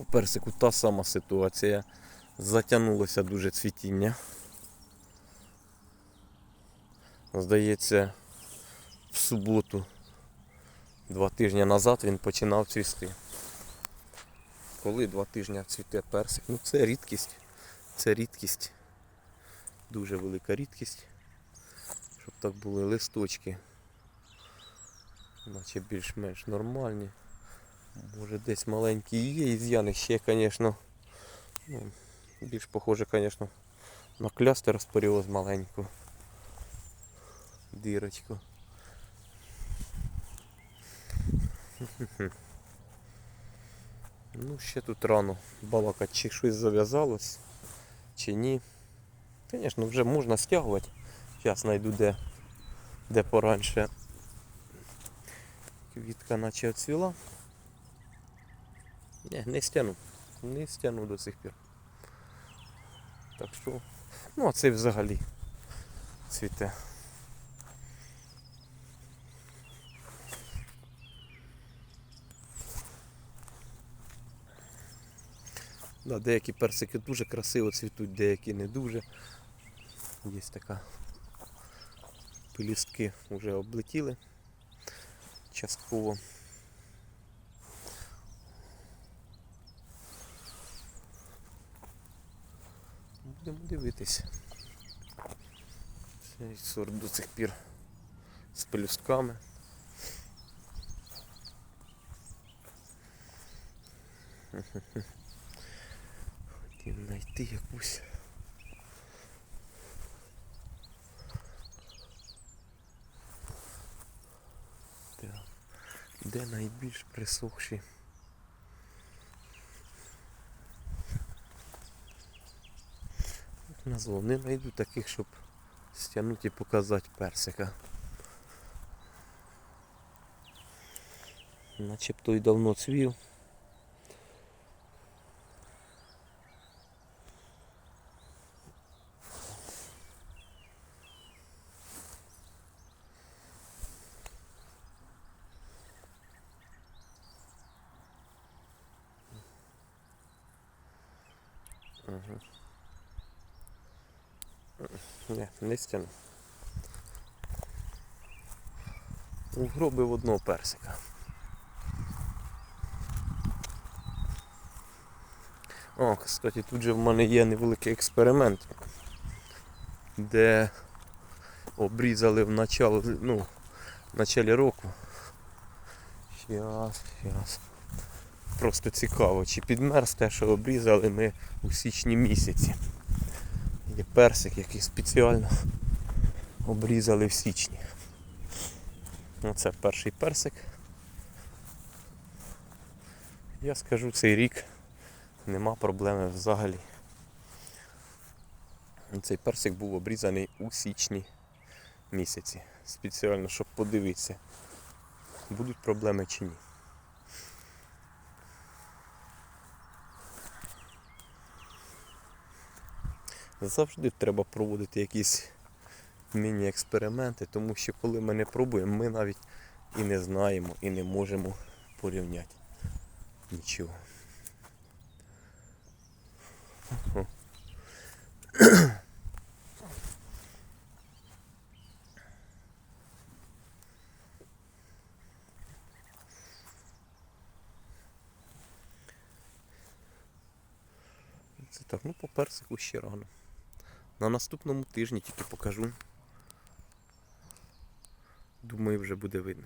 По персику та сама ситуація. Затягнулося дуже цвітіння. Здається, в суботу, два тижні назад він починав цвісти. Коли два тижні цвіте персик? Ну це рідкість. Це рідкість. Дуже велика рідкість. Щоб так були листочки. Наче більш-менш нормальні. Може десь маленькі є, і з'яни ще, звісно. Ну, більш похоже, звісно, на клястер споріоз маленьку. Дірочку. Ну, ще тут рано балакати, чи щось зав'язалось, чи ні. Звісно, вже можна стягувати. Зараз знайду де, де пораньше. Квітка наче оцвіла. Ні, не стягну. Не стягну до сих пір. Так що, ну а це взагалі цвіте. Да, деякі персики дуже красиво цвітуть, деякі не дуже. Є така пелюстки вже облетіли частково. Будемо дивитися. Цей сорт до цих пір з пелюстками. Хотів знайти якусь. Де найбільш присохші? Назвав, не знайду таких, щоб стягнути і показати персика. Начебто й давно цвів. Ага. Ні, не стягну. Угробив одного персика. О, кстати, тут же в мене є невеликий експеримент, де обрізали в начало, ну, в началі року. Щас, щас. Просто цікаво, чи підмерз те, що обрізали ми у січні місяці. Є персик, який спеціально обрізали в січні. Оце перший персик. Я скажу, цей рік нема проблеми взагалі. Цей персик був обрізаний у січні місяці. Спеціально, щоб подивитися, будуть проблеми чи ні. Завжди треба проводити якісь міні-експерименти, тому що коли ми не пробуємо, ми навіть і не знаємо, і не можемо порівняти нічого. Це так, ну по персику ще рано. На наступному тижні тільки покажу. Думаю, вже буде видно.